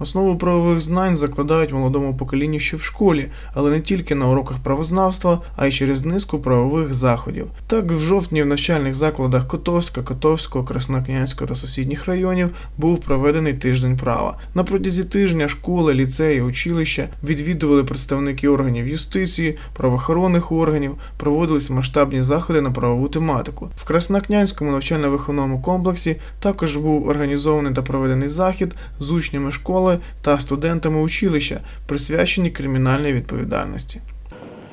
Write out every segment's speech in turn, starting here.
Основу правових знань закладають молодому поколінню ще в школі, але не тільки на уроках правознавства, а й через низку правових заходів. Так, в жовтні в навчальних закладах Котовська, Котовського, Краснокнянського та сусідніх районів був проведений тиждень права. На протязі тижня школи, ліцеї, училища відвідували представники органів юстиції, правоохоронних органів, проводились масштабні заходи на правову тематику. В Краснокнянському навчально-виховному комплексі також був організований та проведений захід з учнями школи та студентами училища, присвячені кримінальній відповідальності.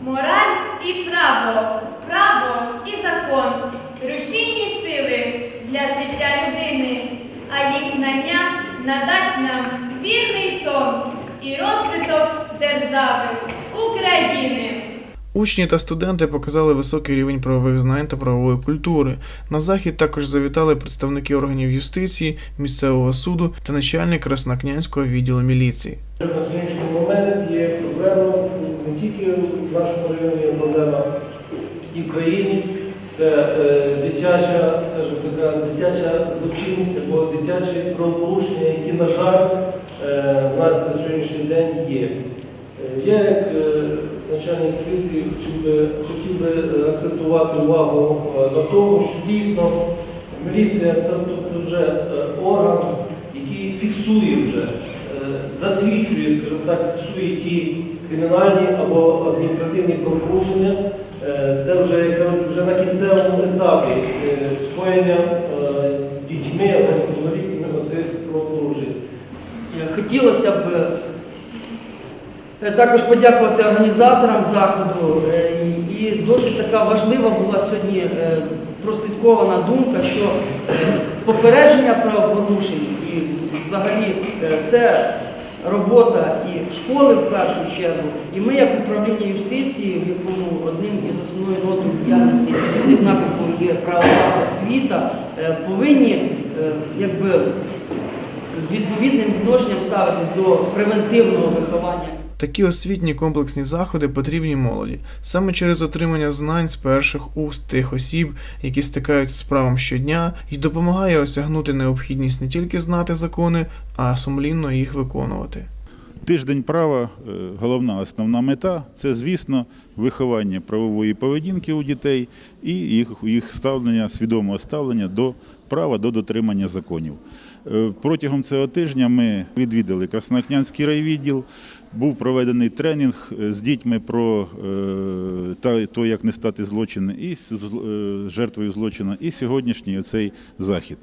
Мораль і право, право і закон, рушійні сили для життя людини, а їх знання надасть нам вірний тон і розвиток держави України. Учні та студенти показали високий рівень правових знань та правової культури. На захід також завітали представники органів юстиції, місцевого суду та начальник Краснокнянського відділу міліції. На сьогоднішній момент є проблема не тільки в нашому районі, є проблема і в країні. Це е, дитяча, скажімо така, дитяча злочинність або дитячі правопорушення, які, на жаль, е, в нас на сьогоднішній день є. Е, Я е, начальник поліції хотів би, хотів би е, акцентувати увагу е, на тому, що дійсно міліція тобто це вже е, орган, який фіксує вже засвідчує, скажімо так, фіксує ті кримінальні або адміністративні правопорушення, де вже, як кажуть, вже на кінцевому етапі скоєння дітьми або повнолітніми оцих правопорушень. Хотілося б також подякувати організаторам заходу. Е, і- досить така важлива була сьогодні е, прослідкована думка, що е, попередження правопорушень і взагалі е, це робота і школи в першу чергу. І ми, як управління юстиції, в якому одним із основної ноти діяльності напрямку є правова освіта, е, повинні е, якби з відповідним відношенням ставитись до превентивного виховання. Такі освітні комплексні заходи потрібні молоді саме через отримання знань з перших уст тих осіб, які стикаються з правом щодня, і допомагає осягнути необхідність не тільки знати закони, а сумлінно їх виконувати. Тиждень права, е, головна основна мета це, звісно, виховання правової поведінки у дітей і їх, їх ставлення, свідомого ставлення до права до дотримання законів. Е, Протягом цього тижня ми відвідали Краснокнянський райвідділ. Був проведений тренінг е, з дітьми про е, то, як не стати злочин і е, жертвою злочину, і сьогоднішній оцей захід.